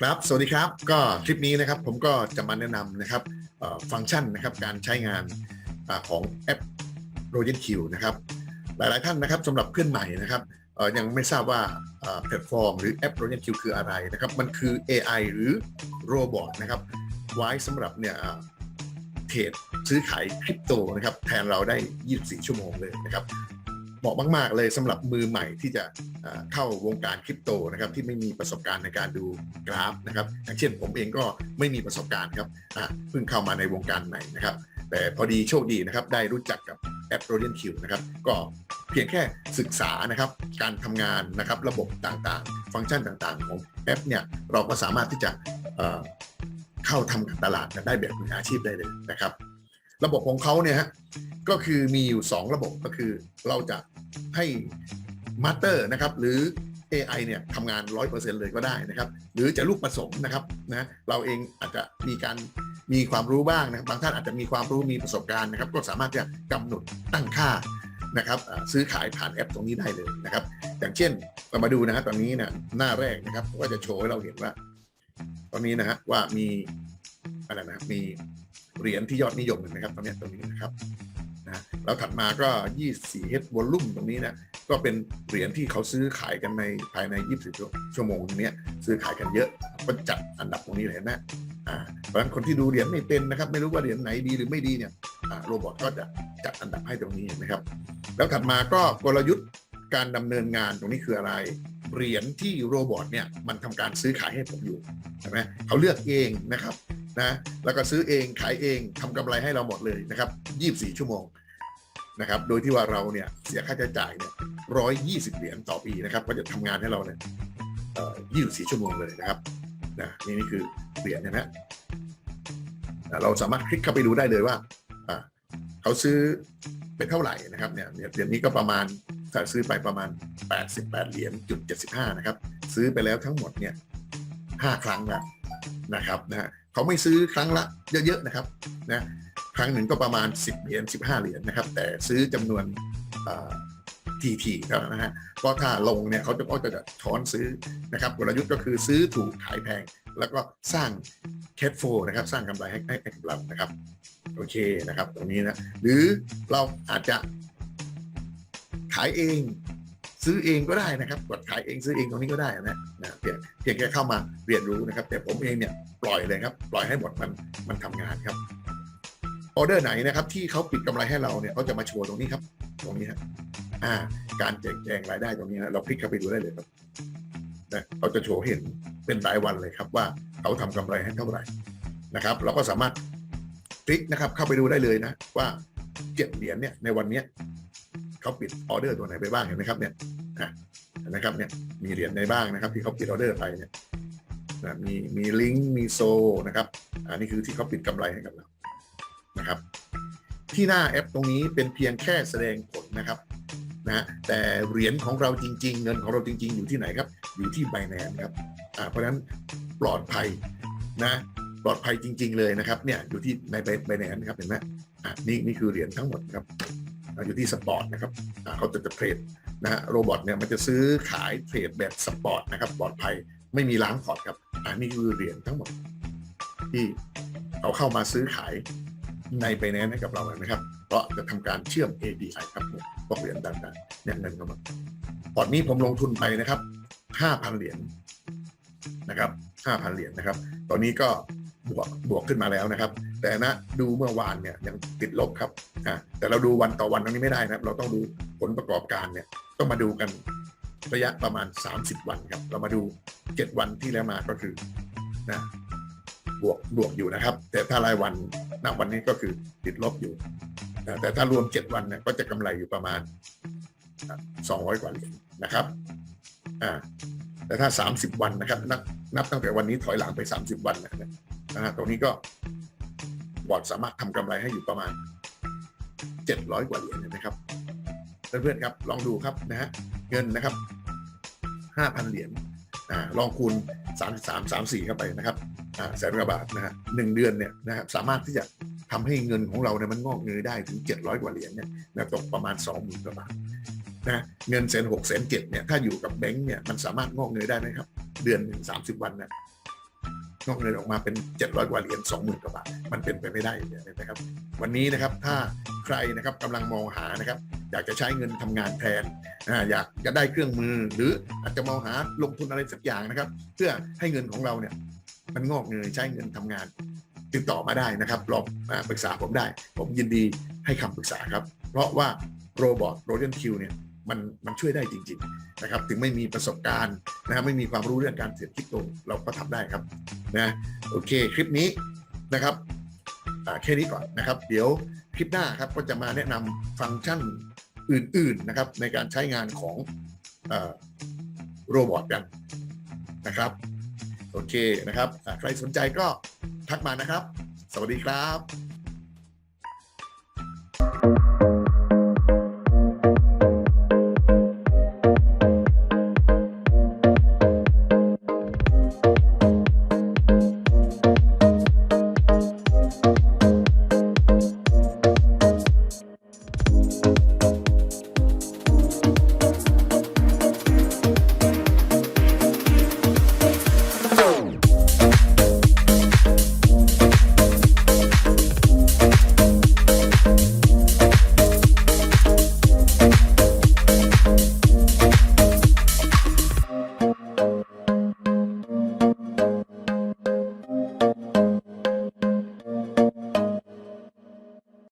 ครับ สวัสดีครับ ก็คลิปนี้นะครับผมก็จะมาแนะนำนะครับฟังก์ชันนะครับการใช้งานของแอป r o g e n Q นะครับหลาย ๆ ท่านนะครับสำหรับเพื่อนใหม่นะครับยังไม่ทราบว่าแพลตฟอร์มหรือแอป r o g e n Q คืออะไรนะครับ มันคือ AI หรือโรบอทนะครับไว้สำหรับเนี่ยเทรดซื้อขายคริปโตนะครับแทนเราได้ 24 ชั่วโมงเลยนะครับ เหมาะมาก ๆ เลยสำหรับมือใหม่ที่จะเข้าวงการคริปโตนะครับที่ไม่มีประสบการณ์ในการดูกราฟนะครับอย่างเช่นผมเองก็ไม่มีประสบการณ์ครับเพิ่งเข้ามาในวงการใหม่นะครับ แต่พอดีโชคดีนะครับได้รู้จักกับแอป r o d i a n Q นะครับก็เพียงแค่ศึกษานะครับการทำงานนะครับระบบต่างๆ ฟังก์ชันต่างๆ ของแอปเนี่ยเราก็สามารถที่จะเอ่อเข้าทำการตลาดกันได้แบบมืออาชีพได้เลยนะครับ ระบบของเขาเนี่ยฮะก็คือมีอยู่ 2 ระบบก็คือเราจะ ให้มาสเตอร์นะครับหรือ AI เนี่ยทำงาน 100%เลยก็ได้นะครับ หรือจะลูกผสมนะครับนะเราเองอาจจะมีการมีความรู้บ้างนะครับบางท่านอาจจะมีความรู้มีประสบการณ์นะครับ ก็สามารถจะกำหนดตั้งค่านะครับซื้อขายผ่านแอปตรงนี้ได้เลยนะครับ อย่างเช่นเรามาดูนะฮะตอนนี้นี่ยหน้าแรกนะครับก็จะโชว์ให้เราเห็นว่า ตอนนี้นะฮะว่ามีอะไรนะมีเหรียญที่ยอดนิยมนไหมครับตอนนี้ตรงนี้นะครับ นะแล้วถัดมาก็ 24H Volume ตรงนี้เนี่ยก็เป็นเหรียญที่เขาซื้อขายกันในภายใน 24 ชั่วโมงตรงนี้ซื้อขายกันเยอะก็จัดอันดับตรงนี้เลยนไหมอ่าเพราะฉะนั้นคนที่ดูเหรียญไม่เป็นนะครับ ไม่รู้ว่าเหรียญไหนดีหรือไม่ดีเนี่ยโรบอทก็จะจัดอันดับให้ตรงนี้นะครับ แล้วถัดมาก็กลยุทธ์การดำเนินงานตรงนี้คืออะไรเหรียญที่โรบอทเนี่ยมันทำการซื้อขายให้ผมอยู่ใช่ไหมเขาเลือกเองนะครับ นะแล้วก็ซื้อเองขายเองทำกำไรให้เราหมดเลยนะครับ 24 ชั่วโมงนะครับโดยที่ว่าเราเนี่ยเสียค่าใช้จ่ายเนี่ย120เหรียญต่อปีนะครับก็จะทำงานให้เราเนี่ยเอ่อ24ชั่วโมงเลยนะครับนะนี่นี่คือเหรียญนะฮะเราสามารถคลิกเข้าไปดูได้เลยว่าอ่าเขาซื้อเป็นเท่าไหร่นะครับเนี่ยเหรียญนี้ก็ประมาณถ้าซื้อไปประมาณ 88 เหรียญจุด75 นะครับ ซื้อไปแล้วทั้งหมดเนี่ย5ครั้งแล้วนะครับนะฮะ เขาไม่ซื้อครั้งละเยอะๆนะครับนะครั้งหนึ่งก็ประมาณ 10 เหรียญ15 เหรียญนะครับ แต่ซื้อจำนวนทีทีก็นะฮะเพราะถ้าลงเนี่ยเขาจะก็จะถอนซื้อนะครับกลยุทธ์ก็คือซื้อถูกขายแพง แล้วก็สร้างแค f โฟนะครับ สร้างกำไรให้ให้ให้กับเรานะครับ โอเคนะครับตรงนี้นะ หรือเราอาจจะขายเอง ซื้อเองก็ได้นะครับกดขายเองซื้อเองตรงนี้ก็ได้นะนะเพียงเพียงแค่เข้ามาเรียนรู้นะครับ แต่ผมเองเนี่ยปล่อยเลยครับปล่อยให้หมดมันมันทำงานครับออเดอร์ไหนนะครับที่เขาปิดกำไรให้เราเนี่ยเขาจะมาโชว์ตรงนี้ครับ ตรงนี้ครับอ่า การแจกแจงรายได้ตรงนี้นะเราคลิกเข้าไปดูได้เลยครับนะเขาจะโชว์เห็นเป็นรายวันเลยครับ ว่าเขาทำกำไรให้เท่าไหร่นะครับ เราก็สามารถคลิกนะครับเข้าไปดูได้เลยนะ ว่าเจ็ดเหรียญเนี่ยในวันเนี้ย เขาปิดออเดอร์ตัวไหนไปบ้างเห็นไหมครับเนี่ยอะเห็นไหมครับเนี่ยมีเหรียญในบ้างนะครับ ที่เขาปิดออเดอร์ไปเนี่ยนะมีมีลิงก์มีโซนะครับ อันนี้คือที่เขาปิดกำไรให้กับเรานะครับ ที่หน้าแอปตรงนี้เป็นเพียงแค่แสดงผลนะครับนะแต่เหรียญของเราจริง ๆ เงินของเราจริง ๆ อยู่ที่ไหนครับ อยู่ที่ไบแนนครับอ่าเพราะฉะนั้นปลอดภัยนะปลอดภัยจริง ๆ เลยนะครับเนี่ยอยู่ที่ในไบแนนครับเห็นไหมอ่านี่นี่คือเหรียญทั้งหมดครับ อยู่ที่สปอร์ตนะครับเขาจะจะเทรดนะฮะโรบอทเนี่ยมันจะซื้อขายเทรดแบบสปอร์ตนะครับปลอดภัยไม่มีล้างพอร์ตครับอันนี้คือเหรียญทั้งหมด ที่เขาเข้ามาซื้อขายในไปแนนให้กับเรานะครับ เพราะจะทำการเชื่อม API ครับพวกเหรียญต่างๆเนี่ยเงินเข้ามาพอร์ตนี้ผมลงทุนไปนะครับ 5,000 เหรียญนะครับ 5,000 เหรียญนะครับ ตอนนี้ก็ บวกบวกขึ้นมาแล้วนะครับ แต่นะดูเมื่อวานเนี่ยยังติดลบครับอะแต่เราดูวันต่อวันตรงนี้ไม่ได้นะครับ เราต้องดูผลประกอบการเนี่ยต้องมาดูกันระยะประมาณ 30 วันครับ เรามาดู 7 วันที่แล้วมาก็คือนะบวกบวกอยู่นะครับ แต่ถ้ารายวันณวันนี้ก็คือติดลบอยู่นะแต่ถ้ารวม 7 วันเนี่ยก็จะกำไรอยู่ประมาณอะ200 กว่าเหรียญนะครับอ่าแต่ถ้า 30 วันนะครับนับนับตั้งแต่วันนี้ถอยหลังไป 30 วันนะ นะฮะตรงนี้ก็บอร์ดสามารถทำกำไรให้อยู่ประมาณ 700 กว่าเหรียญนะครับ เพื่อนๆครับลองดูครับนะฮะเงินนะครับ 5,000 เหรียญอ่าลองคูณ 33 34 เข้าไปนะครับอ่าแสนกว่าบาทนะฮะหนึ่งเดือนเนี่ยนะครับสามารถที่จะทำให้เงินของเราเนี่ยมันงอกเงยได้ถึง 700 กว่าเหรียญเนี่ยนะตกประมาณ 20,000กว่าบาทนะเงินเซนหกแสนเจ็ดเนี่ยถ้าอยู่กับแบงก์เนี่ยมันสามารถงอกเงยได้ไหมครับ เดือนหนึ่งสามสิบวันเนี่ย งอกเงินออกมาเป็น 700 กว่าเหรียญ20,000กว่าบาทมันเป็นไปไม่ได้อยู่แล้วนะครับ วันนี้นะครับถ้าใครนะครับกำลังมองหานะครับ อยากจะใช้เงินทำงานแทนอยากจะได้เครื่องมือ หรืออาจจะมองหาลงทุนอะไรสักอย่างนะครับ เพื่อให้เงินของเราเนี่ยมันงอกเงยใช้เงินทำงาน ติดต่อมาได้นะครับลองอ่าปรึกษาผมได้ ผมยินดีให้คำปรึกษาครับ เพราะว่าโรบอทโรเจนคิวเนี่ย มันมันช่วยได้จริง ๆนะครับ ถึงไม่มีประสบการณ์นะครับไม่มีความรู้เรื่องการเทรดคริปโตเราก็ทำได้ครับนะโอเคคลิปนี้นะครับแค่นี้ก่อนนะครับ เดี๋ยวคลิปหน้าครับก็จะมาแนะนำฟังก์ชันอื่น ๆนะครับ ในการใช้งานของโรบอทกันนะครับโอเคนะครับใครสนใจก็ทักมานะครับ สวัสดีครับ